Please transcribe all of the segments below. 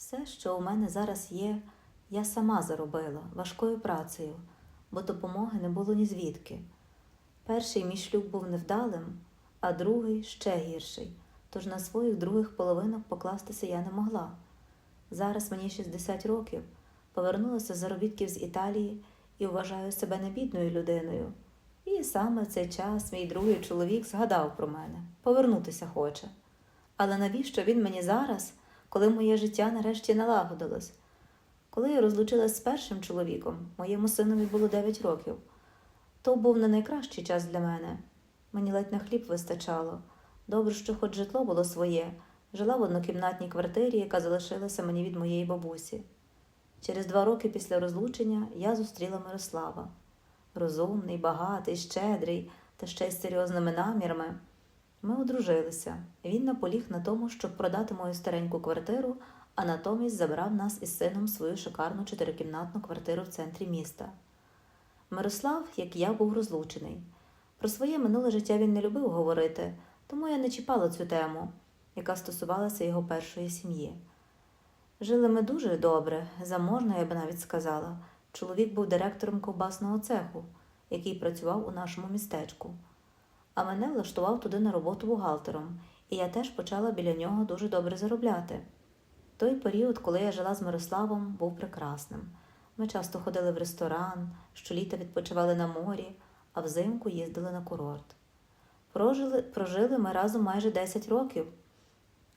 Все, що у мене зараз є, я сама заробила важкою працею, бо допомоги не було ні звідки. Перший мій шлюб був невдалим, а другий ще гірший, тож на своїх других половинок покластися я не могла. Зараз мені 60 років, повернулася з заробітків з Італії і вважаю себе небідною людиною. І саме в цей час мій другий чоловік згадав про мене, повернутися хоче. Але навіщо він мені зараз, коли моє життя нарешті налагодилось? Коли я розлучилась з першим чоловіком, моєму синові було 9 років, то був не найкращий час для мене. Мені ледь на хліб вистачало. Добре, що хоч житло було своє, жила в однокімнатній квартирі, яка залишилася мені від моєї бабусі. Через два роки після розлучення я зустріла Мирослава. Розумний, багатий, щедрий та ще й з серйозними намірами. Ми одружилися. Він наполіг на тому, щоб продати мою стареньку квартиру, а натомість забрав нас із сином свою шикарну чотирикімнатну квартиру в центрі міста. Мирослав, як я, був розлучений. Про своє минуле життя він не любив говорити, тому я не чіпала цю тему, яка стосувалася його першої сім'ї. Жили ми дуже добре, заможно, я би навіть сказала. Чоловік був директором ковбасного цеху, який працював у нашому містечку. А мене влаштував туди на роботу бухгалтером, і я теж почала біля нього дуже добре заробляти. Той період, коли я жила з Мирославом, був прекрасним. Ми часто ходили в ресторан, щоліта відпочивали на морі, а взимку їздили на курорт. Прожили, прожили ми разом майже 10 років.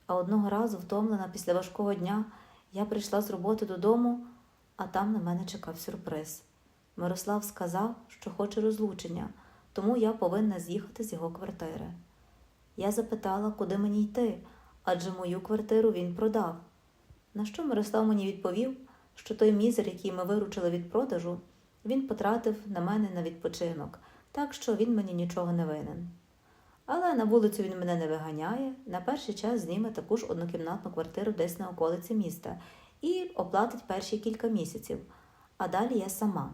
А одного разу, втомлена після важкого дня, я прийшла з роботи додому, а там на мене чекав сюрприз. Мирослав сказав, що хоче розлучення, тому я повинна з'їхати з його квартири. Я запитала, куди мені йти, адже мою квартиру він продав. На що Мирослав мені відповів, що той мізер, який ми виручили від продажу, він потратив на мене на відпочинок, так що він мені нічого не винен. Але на вулицю він мене не виганяє, на перший час зніме таку ж однокімнатну квартиру десь на околиці міста і оплатить перші кілька місяців, а далі я сама.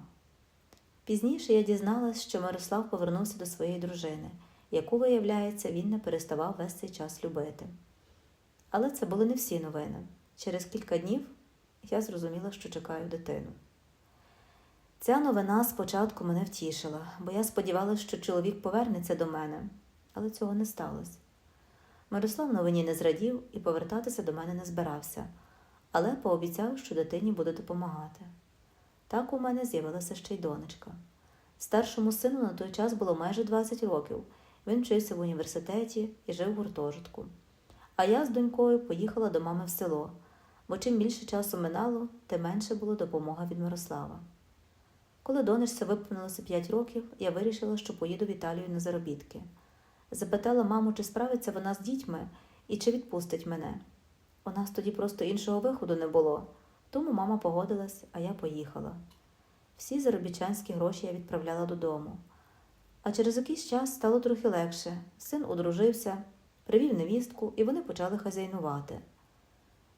Пізніше я дізналась, що Мирослав повернувся до своєї дружини, яку, виявляється, він не переставав весь цей час любити. Але це були не всі новини. Через кілька днів я зрозуміла, що чекаю дитину. Ця новина спочатку мене втішила, бо я сподівалася, що чоловік повернеться до мене, але цього не сталося. Мирослав новині не зрадів і повертатися до мене не збирався, але пообіцяв, що дитині буде допомагати. Так у мене з'явилася ще й донечка. Старшому сину на той час було майже 20 років. Він вчився в університеті і жив в гуртожитку. А я з донькою поїхала до мами в село, бо чим більше часу минало, тим менше було допомога від Мирослава. Коли донечці виповнилося 5 років, я вирішила, що поїду в Італію на заробітки. Запитала маму, чи справиться вона з дітьми і чи відпустить мене. У нас тоді просто іншого виходу не було, тому мама погодилась, а я поїхала. Всі заробітчанські гроші я відправляла додому. А через якийсь час стало трохи легше. Син одружився, привів невістку, і вони почали хазяйнувати.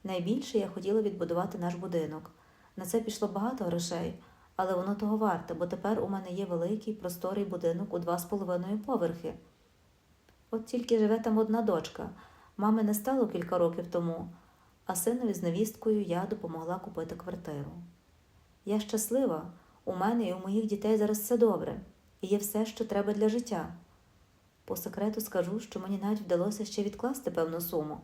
Найбільше я хотіла відбудувати наш будинок. На це пішло багато грошей, але воно того варте, бо тепер у мене є великий просторий будинок у два з половиною поверхи. От тільки живе там одна дочка. Мами не стало кілька років тому, а синові з невісткою я допомогла купити квартиру. Я щаслива, у мене і у моїх дітей зараз все добре, і є все, що треба для життя. По секрету скажу, що мені навіть вдалося ще відкласти певну суму.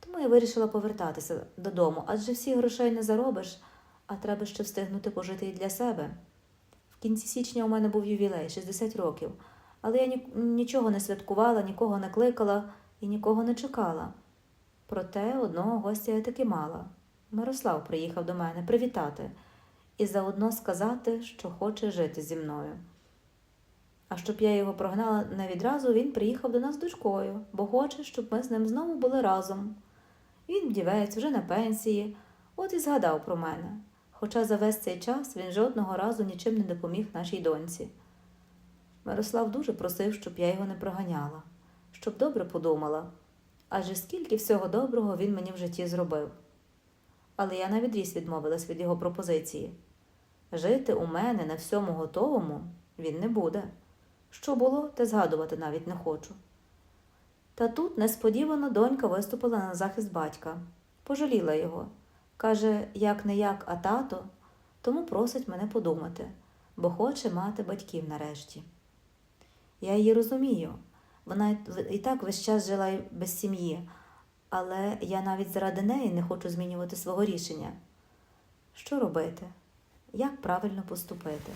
Тому я вирішила повертатися додому, адже всі грошей не заробиш, а треба ще встигнути пожити і для себе. В кінці січня у мене був ювілей 60 років, але я нічого не святкувала, нікого не кликала і нікого не чекала. Проте одного гостя я таки мала. Мирослав приїхав до мене привітати і заодно сказати, що хоче жити зі мною. А щоб я його прогнала не відразу, він приїхав до нас з дочкою, бо хоче, щоб ми з ним знову були разом. Він вдівець, вже на пенсії, от і згадав про мене. Хоча за весь цей час він жодного разу нічим не допоміг нашій доньці. Мирослав дуже просив, щоб я його не проганяла, щоб добре подумала, адже скільки всього доброго він мені в житті зробив. Але я навідріз відмовилась від його пропозиції. Жити у мене на всьому готовому він не буде. Що було, те згадувати навіть не хочу. Та тут несподівано донька виступила на захист батька, пожаліла його. Каже, як не як, а тато, тому просить мене подумати, бо хоче мати батьків нарешті. Я її розумію. Вона і так весь час жила без сім'ї, але я навіть заради неї не хочу змінювати свого рішення. Що робити? Як правильно поступити?